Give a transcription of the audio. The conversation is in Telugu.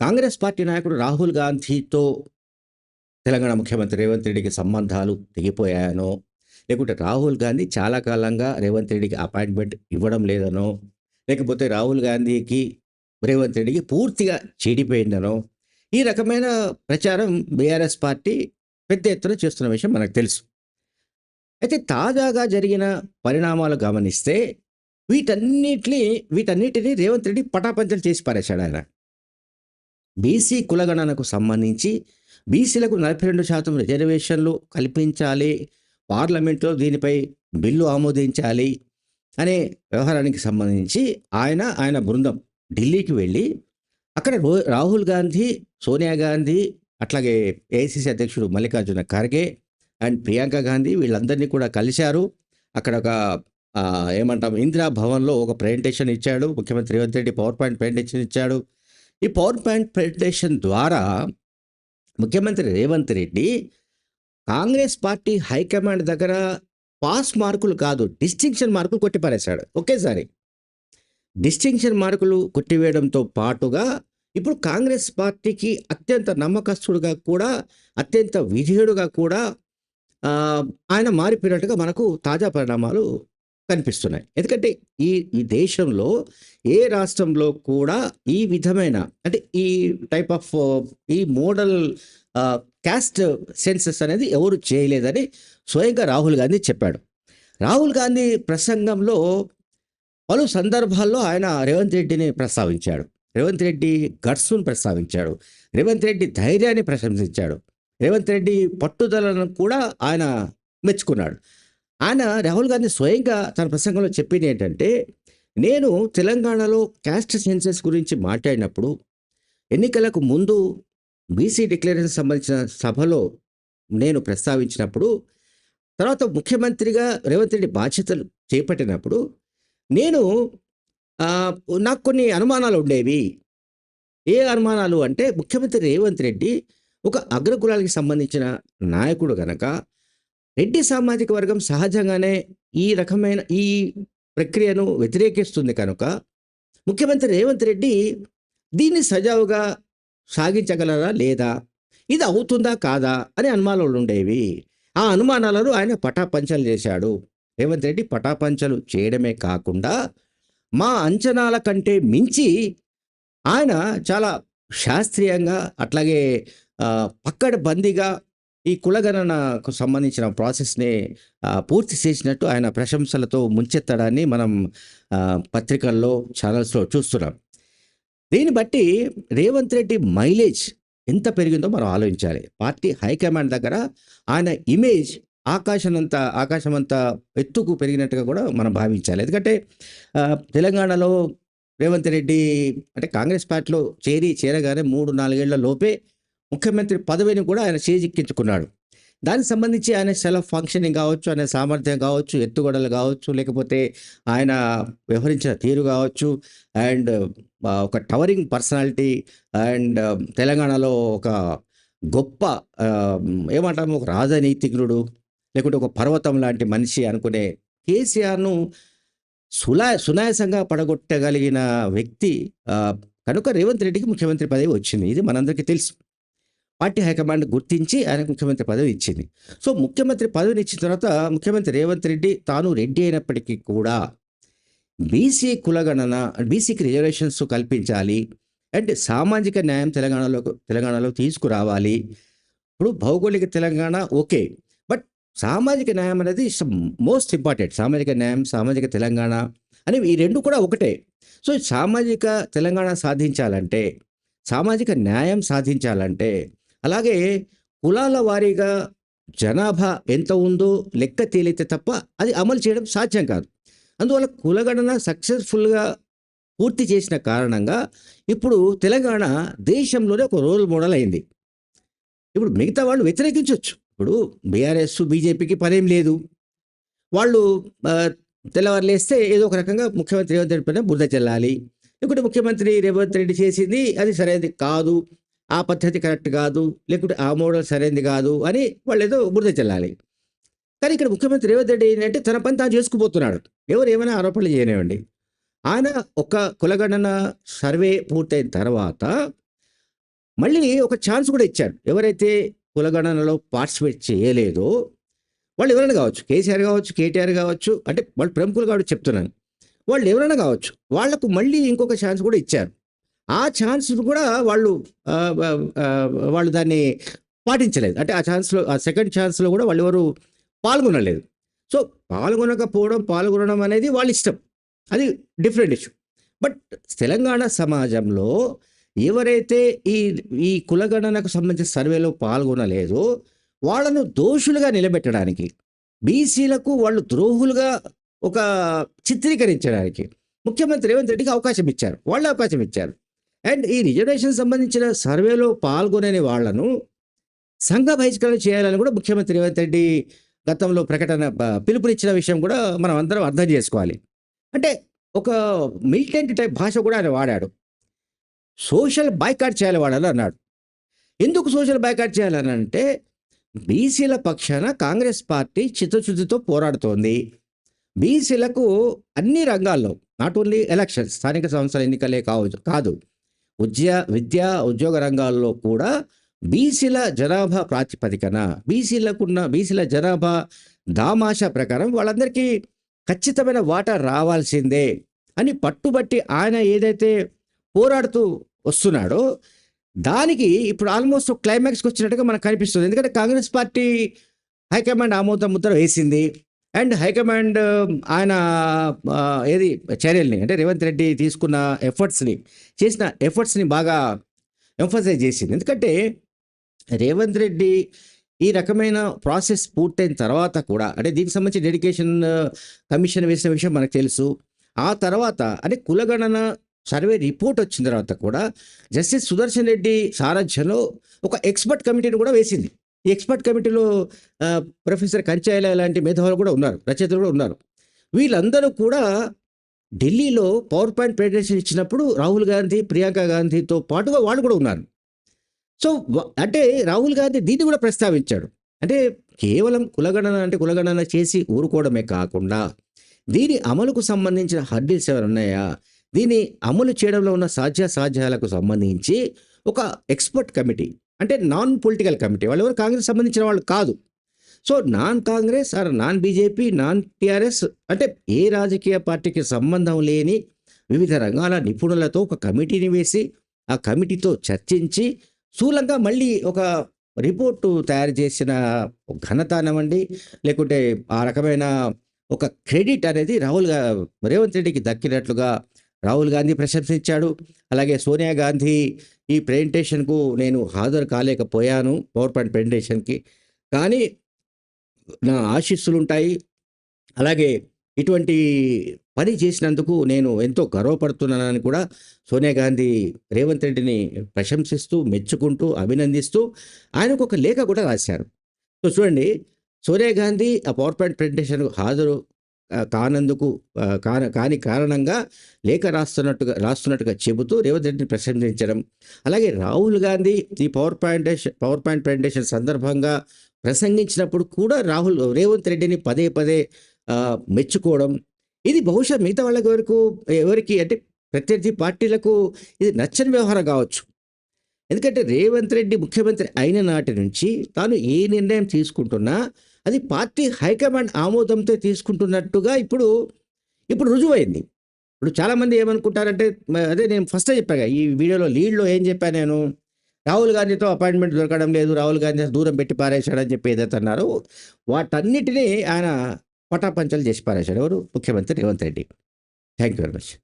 కాంగ్రెస్ పార్టీ నాయకుడు రాహుల్ గాంధీతో తెలంగాణ ముఖ్యమంత్రి రేవంత్ రెడ్డికి సంబంధాలు తెగిపోయాయనో లేకుంటే రాహుల్ గాంధీ చాలా కాలంగా రేవంత్ రెడ్డికి అపాయింట్మెంట్ ఇవ్వడం లేదనో లేకపోతే రాహుల్ గాంధీకి రేవంత్ రెడ్డికి పూర్తిగా చెడిపోయిందనో ఈ రకమైన ప్రచారం బీఆర్ఎస్ పార్టీ పెద్ద ఎత్తున చేస్తున్న విషయం మనకు తెలుసు. అయితే తాజాగా జరిగిన పరిణామాలు గమనిస్తే వీటన్నిటిని వీటన్నిటిని రేవంత్ రెడ్డి పటాపంచలు చేసి పారేశాడు ఆయన. బీసీ కులగణనకు సంబంధించి బీసీలకు నలభై రెండు శాతం రిజర్వేషన్లు కల్పించాలి. పార్లమెంట్లో దీనిపై బిల్లు ఆమోదించాలి అనే వ్యవహారానికి సంబంధించి ఆయన ఆయన బృందం ఢిల్లీకి వెళ్ళి అక్కడ రో రాహుల్ గాంధీ సోనియా గాంధీ అట్లాగే ఏఐసిసి అధ్యక్షుడు మల్లికార్జున ఖర్గే అండ్ ప్రియాంక గాంధీ వీళ్ళందరినీ కూడా కలిశారు. అక్కడ ఒక ఏమంటాం ఇందిరా భవన్లో ఒక ప్రజెంటేషన్ ఇచ్చాడు. ముఖ్యమంత్రి Revanth Reddy power point presentation ఇచ్చాడు. ఈ పవర్ పాయింట్ ప్రజెంటేషన్ ద్వారా ముఖ్యమంత్రి Revanth Reddy Congress party high command దగ్గర పాస్ మార్కులు కాదు డిస్టింక్షన్ మార్కులు కొట్టిపారేశాడు. ఒకేసారి డిస్టింక్షన్ మార్కులు కొట్టివేయడంతో పాటుగా ఇప్పుడు కాంగ్రెస్ పార్టీకి అత్యంత నమ్మకస్తుడుగా కూడా అత్యంత విధేయుడుగా కూడా ఆయన మారిపోయినట్టుగా మనకు తాజా పరిణామాలు కనిపిస్తున్నాయి. ఎందుకంటే ఈ ఈ దేశంలో ఏ రాష్ట్రంలో కూడా ఈ విధమైన అంటే ఈ టైప్ ఆఫ్ ఈ మోడల్ క్యాస్ట్ సెన్సెస్ అనేది ఎవరు చేయలేదని స్వయంగా రాహుల్ గాంధీ చెప్పాడు. రాహుల్ గాంధీ ప్రసంగంలో పలు సందర్భాల్లో ఆయన రేవంత్ రెడ్డిని ప్రస్తావించాడు. రేవంత్ రెడ్డి గట్స్ను ప్రస్తావించాడు. రేవంత్ రెడ్డి ధైర్యాన్ని ప్రశంసించాడు. రేవంత్ రెడ్డి పట్టుదలను కూడా ఆయన మెచ్చుకున్నాడు. ఆయన రాహుల్ గాంధీ స్వయంగా తన ప్రసంగంలో చెప్పింది ఏంటంటే నేను తెలంగాణలో క్యాస్ట్ సెన్సెస్ గురించి మాట్లాడినప్పుడు ఎన్నికలకు ముందు బీసీ డిక్లరేషన్ సంబంధించిన సభలో నేను ప్రస్తావించినప్పుడు తర్వాత ముఖ్యమంత్రిగా రేవంత్ రెడ్డి బాధ్యతలు చేపట్టినప్పుడు నేను నాకు కొన్ని అనుమానాలు ఉండేవి. ఏ అనుమానాలు అంటే ముఖ్యమంత్రి రేవంత్ రెడ్డి ఒక అగ్రకులానికి సంబంధించిన నాయకుడు గనక రెడ్డి సామాజిక వర్గం సహజంగానే ఈ రకమైన ఈ ప్రక్రియను వ్యతిరేకిస్తుంది కనుక ముఖ్యమంత్రి రేవంత్ రెడ్డి దీన్ని సజావుగా సాగించగలరా లేదా? ఇది అవుతుందా కాదా అనే అనుమానాలు ఉండేవి. ఆ అనుమానాలను ఆయన పటాపంచలు చేశాడు. రేవంత్ రెడ్డి పటాపంచలు చేయడమే కాకుండా మా అంచనాల కంటే మించి ఆయన చాలా శాస్త్రీయంగా అట్లాగే పక్కడ బందీగా ఈ కులగణనకు సంబంధించిన ప్రాసెస్ని పూర్తి చేసినట్టు ఆయన ప్రశంసలతో ముంచెత్తడాన్ని మనం పత్రికల్లో ఛానల్స్లో చూస్తున్నాం. దీన్ని బట్టి రేవంత్ రెడ్డి మైలేజ్ ఎంత పెరిగిందో మనం ఆలోచించాలి. పార్టీ హైకమాండ్ దగ్గర ఆయన ఇమేజ్ ఆకాశమంత ఆకాశమంత ఎత్తుకు పెరిగినట్టుగా కూడా మనం భావించాలి. ఎందుకంటే తెలంగాణలో రేవంత్ రెడ్డి అంటే కాంగ్రెస్ పార్టీలో చేరి చేరగానే మూడు నాలుగేళ్ళ లోపే ముఖ్యమంత్రి పదవిని కూడా ఆయన చేజిక్కించుకున్నాడు. దానికి సంబంధించి ఆయన సెల్ఫ్ ఫంక్షనింగ్ కావచ్చు ఆయన సామర్థ్యం కావచ్చు ఎత్తుగడలు కావచ్చు లేకపోతే ఆయన వ్యవహరించిన తీరు కావచ్చు అండ్ ఒక టవరింగ్ పర్సనాలిటీ అండ్ తెలంగాణలో ఒక గొప్ప ఏమంటాము ఒక రాజనీతిజ్ఞుడు లేకుంటే ఒక పర్వతం లాంటి మనిషి అనుకునే కేసీఆర్ను సులా సునాయాసంగా పడగొట్టగలిగిన వ్యక్తి కనుక రేవంత్ రెడ్డికి ముఖ్యమంత్రి పదవి వచ్చింది. ఇది మనందరికీ తెలుసు. పార్టీ హైకమాండ్ గుర్తించి ఆయనకు ముఖ్యమంత్రి పదవి ఇచ్చింది. సో ముఖ్యమంత్రి పదవిని ఇచ్చిన తర్వాత ముఖ్యమంత్రి రేవంత్ రెడ్డి తాను రెడ్డి అయినప్పటికీ కూడా బీసీ కులగణన బీసీకి రిజర్వేషన్స్ కల్పించాలి అండ్ సామాజిక న్యాయం తెలంగాణలో తెలంగాణలో తీసుకురావాలి. ఇప్పుడు భౌగోళిక తెలంగాణ ఓకే. బట్ సామాజిక న్యాయం అనేది మోస్ట్ ఇంపార్టెంట్. సామాజిక న్యాయం సామాజిక తెలంగాణ అనేవి ఈ రెండు కూడా ఒకటే. సో సామాజిక తెలంగాణ సాధించాలంటే సామాజిక న్యాయం సాధించాలంటే అలాగే కులాల వారీగా జనాభా ఎంత ఉందో లెక్క తేలితే తప్ప అది అమలు చేయడం సాధ్యం కాదు. అందువల్ల కులగణన సక్సెస్ఫుల్గా పూర్తి చేసిన కారణంగా ఇప్పుడు తెలంగాణ దేశంలోనే ఒక రోల్ మోడల్ అయింది. ఇప్పుడు మిగతా వాళ్ళు వ్యతిరేకించవచ్చు ఇప్పుడు బీఆర్ఎస్ బీజేపీకి పనేం లేదు. వాళ్ళు తెల్లవారులేస్తే ఏదో ఒక రకంగా ముఖ్యమంత్రి రేవంత్ రెడ్డి పైన బురద చెల్లాలి. ఇంకోటి ముఖ్యమంత్రి రేవంత్ రెడ్డి చేసింది అది సరైనది కాదు. ఆ పద్ధతి కరెక్ట్ కాదు లేకుంటే ఆ మోడల్ సరైనది కాదు అని వాళ్ళు ఏదో బురద చెల్లాలి కానీ ఇక్కడ ముఖ్యమంత్రి రేవంత్ రెడ్డి ఏంటంటే తన పని తాను చేసుకుపోతున్నాడు ఎవరు ఏమైనా ఆరోపణలు చేయనివ్వండి ఆయన ఒక కులగణన సర్వే పూర్తయిన తర్వాత మళ్ళీ ఒక ఛాన్స్ కూడా ఇచ్చారు. ఎవరైతే కులగణనలో పార్టిసిపేట్ చేయలేదో వాళ్ళు ఎవరైనా కావచ్చు. కేసీఆర్ కావచ్చు, కేటీఆర్ కావచ్చు. అంటే వాళ్ళు ప్రముఖులు కావచ్చు చెప్తున్నాను. వాళ్ళు ఎవరైనా కావచ్చు. వాళ్ళకు మళ్ళీ ఇంకొక ఛాన్స్ కూడా ఇచ్చారు. ఆ ఛాన్స్‌ను కూడా వాళ్ళు వాళ్ళు దాన్ని పాటించలేదు. అంటే ఆ ఛాన్స్‌లో ఆ సెకండ్ ఛాన్స్‌లో కూడా వాళ్ళు ఎవరు పాల్గొనలేదు. సో, పాల్గొనకపోవడం, పాల్గొనడం అనేది వాళ్ళ ఇష్టం. అది డిఫరెంట్ ఇష్యూ. బట్ తెలంగాణ సమాజంలో ఎవరైతే ఈ ఈ కులగణనకు సంబంధించిన సర్వేలో పాల్గొనలేదో వాళ్ళను దోషులుగా నిలబెట్టడానికి, బీసీలకు వాళ్ళు ద్రోహులుగా ఒక చిత్రీకరించడానికి ముఖ్యమంత్రి రేవంత్ రెడ్డికి అవకాశం ఇచ్చారు. వాళ్ళు అవకాశం ఇచ్చారు. అండ్ ఈ రిజర్వేషన్ సంబంధించిన సర్వేలో పాల్గొనని వాళ్ళను సంఘ బహిష్కరణ చేయాలని కూడా ముఖ్యమంత్రి రేవంత్ రెడ్డి గతంలో ప్రకటన పిలుపునిచ్చిన విషయం కూడా మనం అందరం అర్థం చేసుకోవాలి. అంటే ఒక మిలిటెంట్ టైప్ భాష కూడా ఆయన వాడాడు. సోషల్ బైకాట్ చేయాలి వాడాలి అన్నాడు. ఎందుకు సోషల్ బైకాట్ చేయాలని అంటే బీసీల పక్షాన కాంగ్రెస్ పార్టీ చిత్తశుద్ధితో పోరాడుతోంది. బీసీలకు అన్ని రంగాల్లో నాట్ ఓన్లీ ఎలక్షన్ స్థానిక సంస్థల ఎన్నికలే కావచ్చు కాదు. ఉద్యా విద్యా, ఉద్యోగ రంగాల్లో కూడా బీసీల జనాభా ప్రాతిపదికన బీసీలకున్న బీసీల జనాభా దామాషా ప్రకారం వాళ్ళందరికీ ఖచ్చితమైన వాటా రావాల్సిందే అని పట్టుబట్టి ఆయన ఏదైతే పోరాడుతూ వస్తున్నాడో దానికి ఇప్పుడు ఆల్మోస్ట్ క్లైమాక్స్‌కి వచ్చినట్టుగా మనకు కనిపిస్తుంది. ఎందుకంటే కాంగ్రెస్ పార్టీ హైకమాండ్ ఆమోద ముద్ర వేసింది. అండ్ హైకమాండ్ ఆయన ఏది చర్యల్ని అంటే రేవంత్ రెడ్డి తీసుకున్న ఎఫర్ట్స్‌ని చేసిన ఎఫర్ట్స్‌ని బాగా ఎంఫసైజ్ చేసింది. ఎందుకంటే రేవంత్ రెడ్డి ఈ రకమైన ప్రాసెస్ పూర్తయిన తర్వాత కూడా అంటే దీనికి సంబంధించి డెడికేషన్ కమిషన్ వేసిన విషయం మనకు తెలుసు. ఆ తర్వాత అంటే కులగణన సర్వే రిపోర్ట్ వచ్చిన తర్వాత కూడా జస్టిస్ సుదర్శన్ రెడ్డి సారథ్యంలో ఒక ఎక్స్‌పర్ట్ కమిటీని కూడా వేసింది. ఈ ఎక్స్‌పర్ట్ కమిటీలో ప్రొఫెసర్ కంచాయల లాంటి మేధావులు కూడా ఉన్నారు. రచయితలు కూడా ఉన్నారు. వీళ్ళందరూ కూడా ఢిల్లీలో పవర్ పాయింట్ ప్రెజెంటేషన్ ఇచ్చినప్పుడు రాహుల్ గాంధీ, ప్రియాంక గాంధీతో పాటుగా వాళ్ళు కూడా ఉన్నారు. సో, అంటే రాహుల్ గాంధీ దీన్ని కూడా ప్రస్తావించాడు. అంటే కేవలం కులగణన అంటే కులగణన చేసి ఊరుకోవడమే కాకుండా దీని అమలుకు సంబంధించిన హర్డిల్స్ ఏమైనా ఉన్నాయా? దీన్ని అమలు చేయడంలో ఉన్న సాధ్యాసాధ్యాలకు సంబంధించి ఒక ఎక్స్‌పర్ట్ కమిటీ అంటే నాన్ పొలిటికల్ కమిటీ వాళ్ళెవరు? కాంగ్రెస్ సంబంధించిన వాళ్ళు కాదు. So, non Congress or non BJP, non TRS అంటే ఏ రాజకీయ పార్టీకి సంబంధం లేని వివిధ రంగాల నిపుణులతో ఒక కమిటీని వేసి ఆ కమిటీతో చర్చించి స్థూలంగా మళ్ళీ ఒక రిపోర్టు తయారు చేసిన ఘనత అనివ్వండి లేకుంటే ఆ రకమైన ఒక క్రెడిట్ అనేది రాహుల్ రేవంత్ రెడ్డికి దక్కినట్లుగా రాహుల్ గాంధీ ప్రశంసించాడు. అలాగే సోనియా గాంధీ ఈ ప్రెజెంటేషన్‌కు నేను హాజరు కాలేకపోయాను పవర్ పాయింట్ ప్రెజెంటేషన్‌కి. కానీ నా ఆశీస్సులుంటాయి. అలాగే ఇటువంటి పని చేసినందుకు నేను ఎంతో గర్వపడుతున్నానని కూడా సోనియా గాంధీ రేవంత్ రెడ్డిని ప్రశంసిస్తూ, మెచ్చుకుంటూ, అభినందిస్తూ ఆయనకు ఒక లేఖ కూడా రాశారు. సో, చూడండి సోనియా గాంధీ ఆ పవర్ పాయింట్ ప్రెజెంటేషన్‌కు హాజరు కానందుకు కాన కాని కారణంగా లేఖ రాస్తున్నట్టుగా రాస్తున్నట్టుగా చెబుతూ రేవంత్ రెడ్డిని ప్రశంసించడం. అలాగే రాహుల్ గాంధీ ఈ పవర్ పాయింటేషన్ పవర్ పాయింట్ ప్రజెంటేషన్ సందర్భంగా ప్రసంగించినప్పుడు కూడా రాహుల్ రేవంత్ రెడ్డిని పదే పదే మెచ్చుకోవడం. ఇది బహుశా మిగతా వాళ్ళకి వరకు ఎవరికి అంటే ప్రత్యర్థి పార్టీలకు ఇది నచ్చని వ్యవహారం కావచ్చు. ఎందుకంటే రేవంత్ రెడ్డి ముఖ్యమంత్రి అయిన నాటి నుంచి తాను ఏ నిర్ణయం తీసుకుంటున్నా అది పార్టీ హైకమాండ్ ఆమోదంతో తీసుకుంటున్నట్టుగా ఇప్పుడు, ఇప్పుడు రుజువైంది. ఇప్పుడు చాలామంది ఏమనుకుంటారంటే అదే నేను ఫస్టే చెప్పాగా ఈ వీడియోలో లీడ్‌లో ఏం చెప్పాను నేను? రాహుల్ గాంధీతో అపాయింట్మెంట్ దొరకడం లేదు. రాహుల్ గాంధీ దూరం పెట్టి పారేశాడని చెప్పి ఏదైతే అన్నారు వాటన్నిటిని ఆయన పటాపంచలు చేసి పారేశాడు. ఎవరు? ముఖ్యమంత్రి Revanth Reddy. Thank you very much.